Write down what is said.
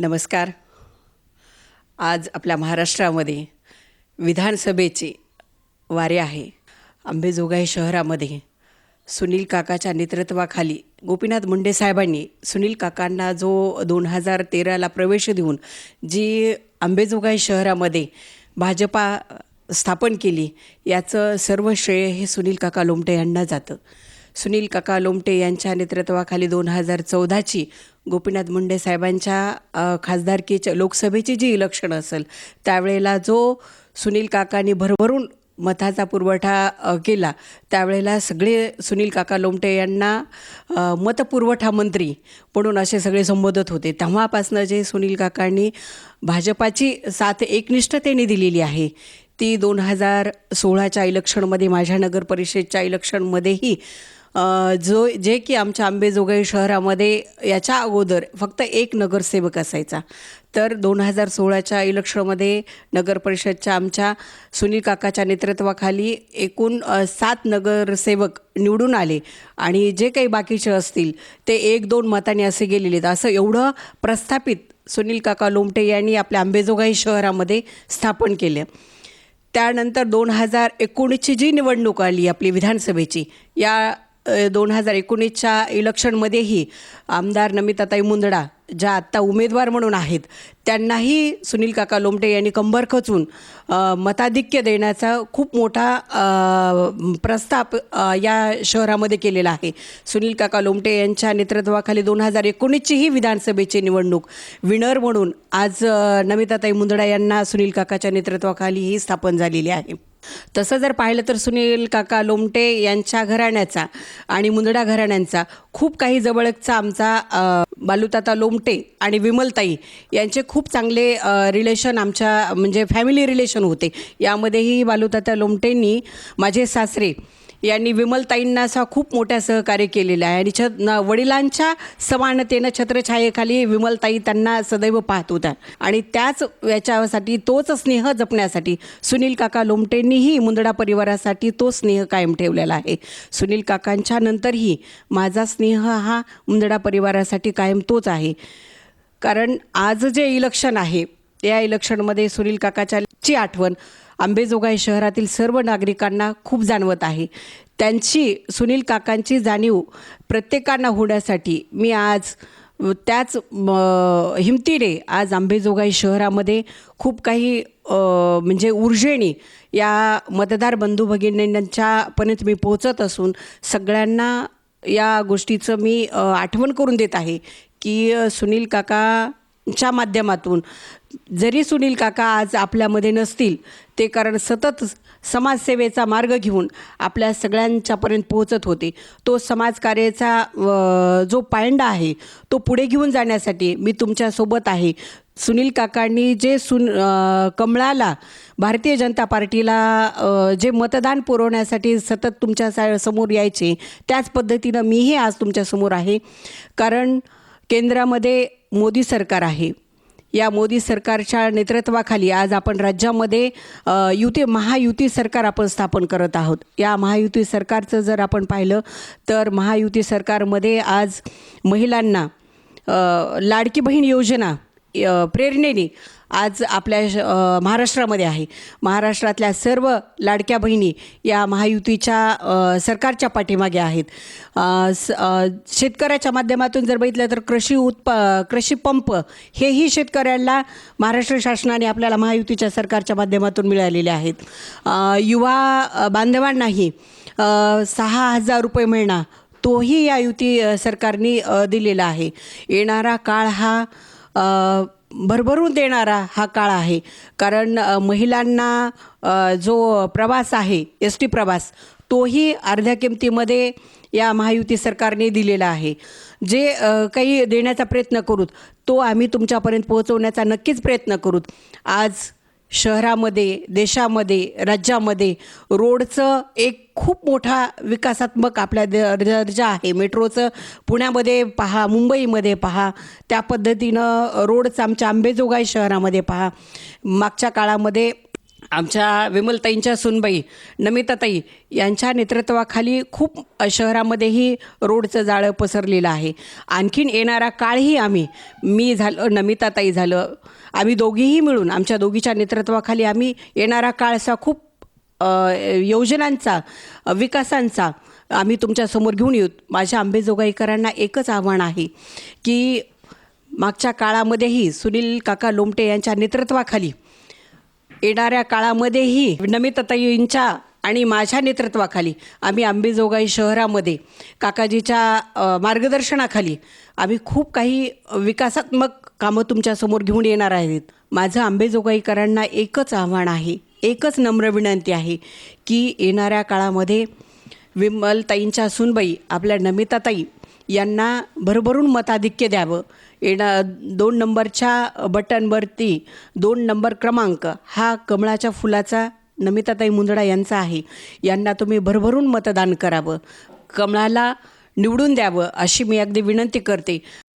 नमस्कार. आज आपल्या महाराष्ट्रामध्ये विधानसभेचे वारे आहे. आंबेजोगाई शहरामध्ये सुनील काकाच्या नेतृत्वाखाली गोपीनाथ मुंडे साहेबांनी सुनील काकांना जो दोन हजार तेराला प्रवेश देऊन जी आंबेजोगाई शहरामध्ये भाजपा स्थापन केली याचं सर्व श्रेय हे सुनील काका लोमटे यांना जातं. सुनील काका लोमटे यांच्या नेतृत्वाखाली दोन हजार चौदाची गोपीनाथ मुंडे साहेबांच्या खासदारकीच्या लोकसभेची जी इलेक्शन असेल त्यावेळेला जो सुनील काकांनी भरभरून मताचा पुरवठा केला त्यावेळेला सगळे सुनील काका लोमटे यांना मतपुरवठा मंत्री म्हणून असे सगळे संबोधत होते. तेव्हापासनं जे सुनील काकांनी भाजपाची साथ एकनिष्ठतेने दिलेली आहे ती दोन हजार सोळाच्या इलेक्शनमध्ये माझ्या नगर परिषदच्या इलेक्शनमध्येही जो जे की आमच्या आंबेजोगाई शहरामध्ये याच्या अगोदर फक्त एक नगरसेवक असायचा. तर दोन हजार सोळाच्या इलेक्शनमध्ये नगर परिषदच्या आमच्या सुनील काकाच्या नेतृत्वाखाली एकूण सात नगरसेवक निवडून आले. आणि जे काही बाकीचे असतील ते एक दोन मताने असे गेलेले आहेत. असं एवढं प्रस्थापित सुनील काका लोमटे यांनी आपल्या आंबेजोगाई शहरामध्ये स्थापन केलं. त्यानंतर दोन हजार एकोणीसची जी निवडणूक आली आपली विधानसभेची या दोन हजार एकोणीसच्या इलेक्शनमध्येही आमदार नमिताताई मुंदडा ज्या आत्ता उमेदवार म्हणून आहेत त्यांनाही सुनील काका लोमटे यांनी कंबर खचून मताधिक्य देण्याचा खूप मोठा प्रस्ताप या शहरामध्ये केलेला आहे. सुनील काका लोमटे यांच्या नेतृत्वाखाली दोन हजार एकोणीसचीही विधानसभेची निवडणूक विनर म्हणून आज नमिताताई मुंदडा यांना सुनील काकाच्या नेतृत्वाखाली ही स्थापन झालेली आहे. तसं जर पाहिलं तर सुनील काका लोमटे यांच्या घराण्याचा आणि मुंदडा घराण्यांचा खूप काही जवळचा आमचा बालुताता लोमटे आणि विमलताई यांचे खूप चांगले रिलेशन आमच्या म्हणजे फॅमिली रिलेशन होते. यामध्येही बालुताता लोमटेंनी माझे सासरे यांनी विमलताईंना असा खूप मोठ्या सहकार्य केलेलं आहे. आणि छ न वडिलांच्या समानतेनं छत्रछायेखाली विमलताई त्यांना सदैव पाहत होत्या. आणि त्याच याच्यासाठी तोच स्नेह जपण्यासाठी सुनील काका लोमटेंनीही मुंदडा परिवारासाठी तो स्नेह कायम ठेवलेला आहे. सुनील काकांच्या नंतरही माझा स्नेह हा मुंदडा परिवारासाठी कायम तोच आहे. कारण आज जे इलेक्शन आहे या इलेक्शनमध्ये सुनील काकाच्या ची आठवण आंबेजोगाई शहरातील सर्व नागरिकांना खूप जाणवत आहे. त्यांची सुनील काकांची जाणीव प्रत्येकांना होण्यासाठी मी आज त्याच म, हिमतीने आज आंबेजोगाई शहरामध्ये खूप काही म्हणजे ऊर्जेने या मतदार बंधू भगिनींच्यापर्यंत मी पोहोचत असून सगळ्यांना या गोष्टीचं मी आठवण करून देत आहे की सुनील काका च्या माध्यमातून. जरी सुनील काका आज आपल्यामध्ये नसतील ते कारण सतत समाजसेवेचा मार्ग घेऊन आपल्या सगळ्यांच्यापर्यंत पोहोचत होते. तो समाजकार्याचा जो पायंडा आहे तो पुढे घेऊन जाण्यासाठी मी तुमच्यासोबत आहे. सुनील काकांनी जे सुन कमळाला भारतीय जनता पार्टीला जे मतदान पुरवण्यासाठी सतत तुमच्या सा समोर यायचे त्याच पद्धतीनं मीही आज तुमच्यासमोर आहे. कारण केंद्रामध्ये मोदी सरकार आहे. या मोदी सरकारच्या नेतृत्वाखाली आज आपण राज्यामध्ये युती महायुती सरकार आपण स्थापन करत आहोत. या महायुती सरकारचं जर आपण पाहिलं तर महायुती सरकारमध्ये आज महिलांना लाडकी बहीण योजना प्रेरणेने आज आपल्या महाराष्ट्रामध्ये आहे. महाराष्ट्रातल्या सर्व लाडक्या बहिणी या महायुतीच्या सरकारच्या पाठीमागे आहेत. स- शेतकऱ्याच्या माध्यमातून जर बघितलं तर कृषी उत्प कृषी पंप हेही शेतकऱ्यांना महाराष्ट्र शासनाने आपल्याला महायुतीच्या सरकारच्या माध्यमातून मिळालेले आहेत. युवा बांधवांनाही सहा हजार रुपये मिळणार तोही या युती सरकारने दिलेला आहे. येणारा काळ हा भरभरून देणारा हा काळ आहे. कारण महिलांना जो प्रवास आहे एस टी प्रवास तोही अर्ध्या किमतीमध्ये या महायुती सरकारने दिलेला आहे. जे काही देण्याचा प्रयत्न करूत तो आम्ही तुमच्यापर्यंत पोहोचवण्याचा नक्कीच प्रयत्न करूत. आज शहरामध्ये देशामध्ये राज्यामध्ये रोडचं एक खूप मोठा विकासात्मक आपल्या द- दर्जा आहे. मेट्रोचं पुण्यामध्ये पहा मुंबईमध्ये पहा त्या पद्धतीनं रोडचं आमच्या आंबेजोगाई शहरामध्ये पहा. मागच्या काळामध्ये आमच्या विमलताईंच्या सुनबाई नमिताताई यांच्या नेतृत्वाखाली खूप शहरामध्येही रोडचं जाळं पसरलेलं आहे. आणखीन येणारा काळही आम्ही मी झालं नमिताताई झालं आम्ही दोघीही मिळून आमच्या दोघीच्या नेतृत्वाखाली आम्ही येणारा काळ असा खूप योजनांचा विकासांचा आम्ही तुमच्यासमोर घेऊन येऊ. माझ्या आंबेजोगाईकरांना एकच आव्हान आहे की मागच्या काळामध्येही सुनील काका लोमटे यांच्या नेतृत्वाखाली येणाऱ्या काळामध्येही नमिताताईंच्या आणि माझ्या नेतृत्वाखाली आम्ही आंबेजोगाई शहरामध्ये काकाजीच्या मार्गदर्शनाखाली आम्ही खूप काही विकासात्मक कामं तुमच्यासमोर घेऊन येणार आहेत. माझं आंबेजोगाईकरांना एकच आव्हान आहे एकच नम्र विनंती आहे की येणाऱ्या काळामध्ये विमलताईंच्या सुनबाई आपल्या नमिताताई यांना भरभरून मताधिक्य द्यावं. येणं दोन नंबरच्या बटनवरती दोन नंबर क्रमांक हा कमळाच्या फुलाचा नमिताताई मुंदडा यांचा आहे. यांना तुम्ही भरभरून मतदान करावं. कमळाला निवडून द्यावं अशी मी अगदी विनंती करते.